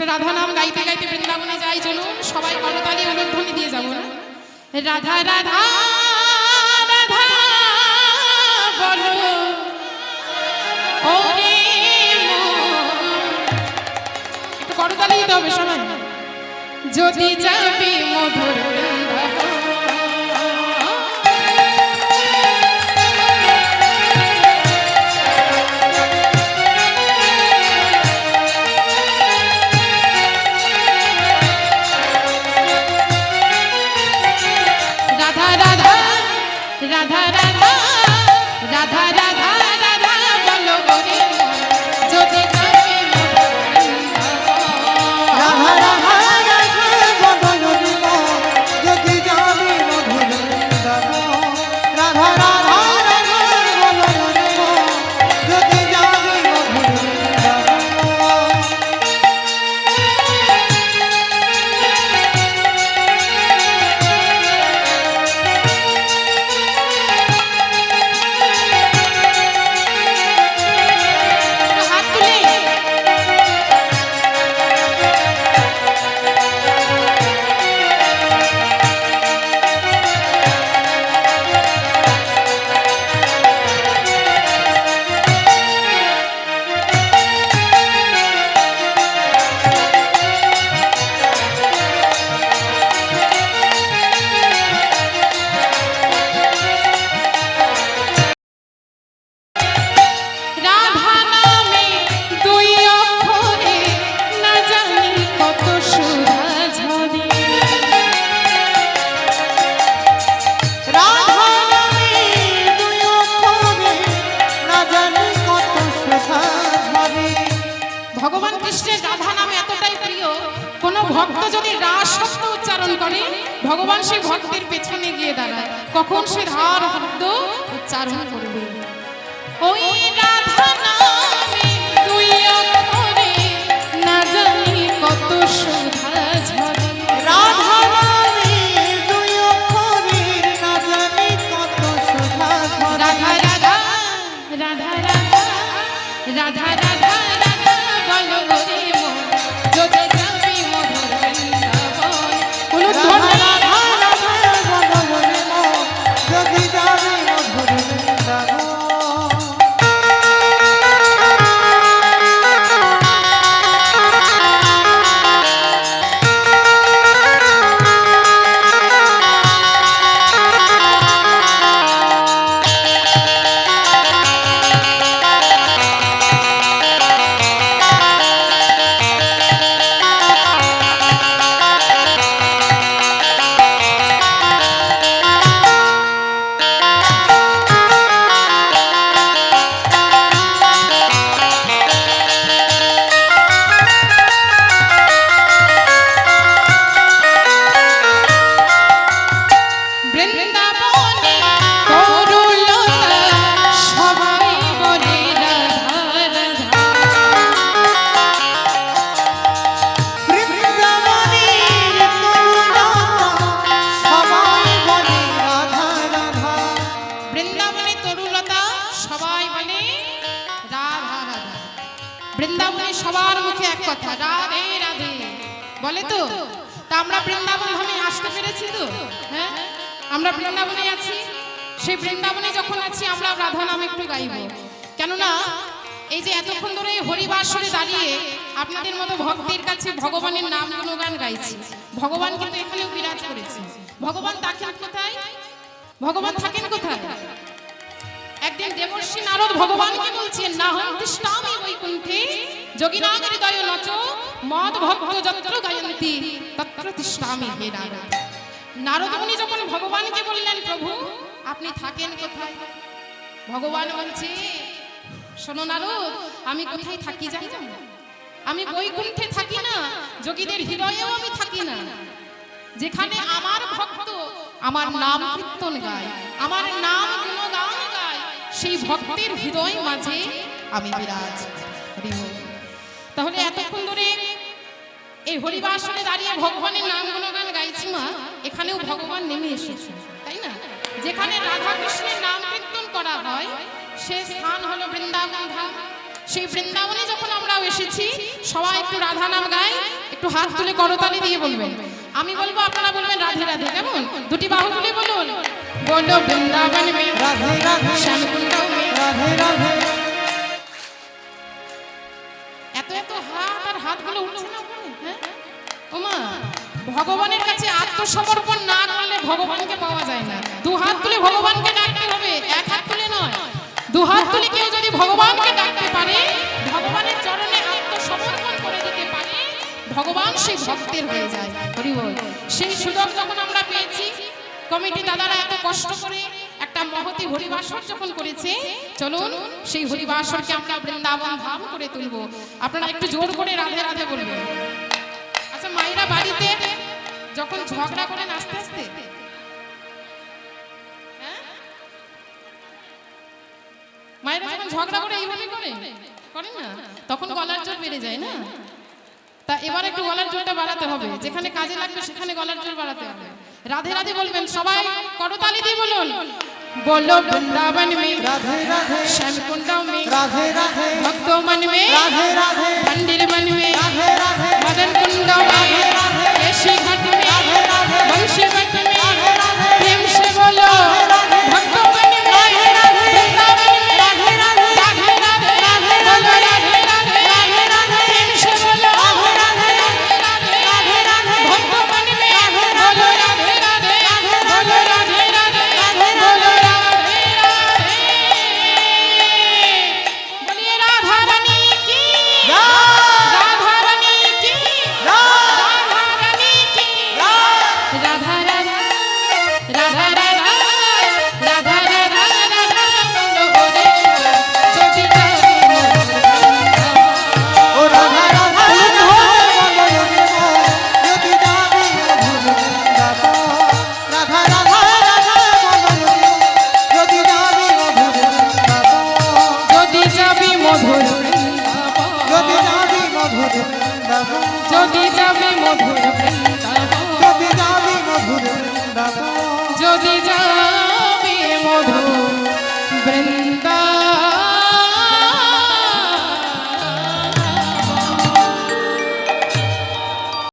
রাধা নাম গাইতে গাইতে বৃন্দাবনে যাই, চলুন সবাই করতালি অনুধ্বনি দিয়ে যাব না? রাধা রাধা রাধা যদি যাবি মধুর রাধা রাধা রাধা করে ভগবান সে ভক্তের পেছনে গিয়ে দাঁড়ায়। কখন সে ধার শব্দ উচ্চারণ করবে? ওই রাধা দুই অক্ষরে, না বৃন্দাবনে সবার মুখে এক কথা রাধে রাধে। বলে তো? তা? আমরা বৃন্দাবন ধামে আসতে পেরেছি তো? হ্যাঁ? আমরা বৃন্দাবনে আছি। সেই বৃন্দাবনে যখন আছি আমরা রাধা নাম একটু গাইব। কেননা এই যে এতক্ষণ ধরে হরিবাসরে দাঁড়িয়ে আপনাদের মতো ভক্তের কাছে ভগবানের নাম গুণগান গাইছি। ভগবান কিন্তু এখানেও বিরাজ করেছে। ভগবান থাকেন কোথায়? ভগবান থাকেন কোথায়? একদিন দেবর্ষী নারদ ভগবানকে বলছেন না হন বৈকুণ্ঠে যোগিনাগর হৃদয় নচ, মদ ভক্ত যত্র গায়ন্তি, তত্র তিষ্টামি হে নারদ। নারদ মুনি যখন ভগবানকে বললেন, প্রভু, আপনি থাকেন কোথায়? ভগবান বলছে, শোনো নারদ, আমি কোথায় থাকি জানো? আমি বৈকুণ্ঠে থাকি না, যোগীদের হৃদয়েও আমি থাকি না। যেখানে আমার ভক্ত আমার নাম কীর্তন গায়, আমার নাম গুণগান গায়, সেই ভক্তের হৃদয় মাঝে আমি বিরাজ হরি। এতক্ষণ ধরে এই হরিবাসনে দাঁড়িয়ে ভগবানের নাম গুণগান গাইছি মা এখানেও ভগবান নেমে এসেছে তাই না? যেখানে রাধা কৃষ্ণের নাম কীর্তন করা হয় সে স্থান হলো বৃন্দাবন ধাম। সেই বৃন্দাবনে যখন আমরাও এসেছি সবাই একটু রাধা নাম গাই একটু হাত তুলে করতালি দিয়ে বলবেন। আমি বলব আপনারা বলবেন রাধে রাধে কেমন? দুটি বাহু তুলে বলুন। বলো বৃন্দাবন মে রাধে রাধে। ভগবানের কাছে আত্মসমর্পণ না করলে ভগবানকে পাওয়া যায় না। দু হাত তুলে ভগবানকে ডাকতে হবে, এক হাত তুলে নয়। দু হাত তুলে কেউ যদি ভগবানকে ডাকতে পারে, ভগবানের চরণে আত্মসমর্পণ করে দিতে পারে, ভগবান সেই ভক্তের হয়ে যায়। হরি বল। সেই সুযোগ যখন আমরা পেয়েছি, কমিটি দাদারা এত কষ্ট করে একটা মহতি হরিবাসর যখন করেছে, চলুন সেই হরিবাসরকে আমরা বৃন্দাবন ধাম করে তুলব। আপনারা একটু জোর করে রাধে রাধে বলবেন। আচ্ছা মায়েরা বাড়িতে যখন ঝগড়া করেন আস্তে আস্তে হ্যাঁ? মায়েরা যখন ঝগড়া করে এইভাবে করে করে না তখন গলার জোর বেড়ে যায় না তা এবার একটু গলার জোরটা বাড়াতে হবে যেখানে কাজে লাগবে সেখানে গলার জোর বাড়াতে হবে রাধে রাধে বলবেন সবাই করতালি দিয়ে বলুন বলো বৃন্দাবন মে রাধে রাধে শ্যাম কুণ্ড মে রাধে রাধে भक्तो मन में राधे राधे मंदिर मन में राधे राधे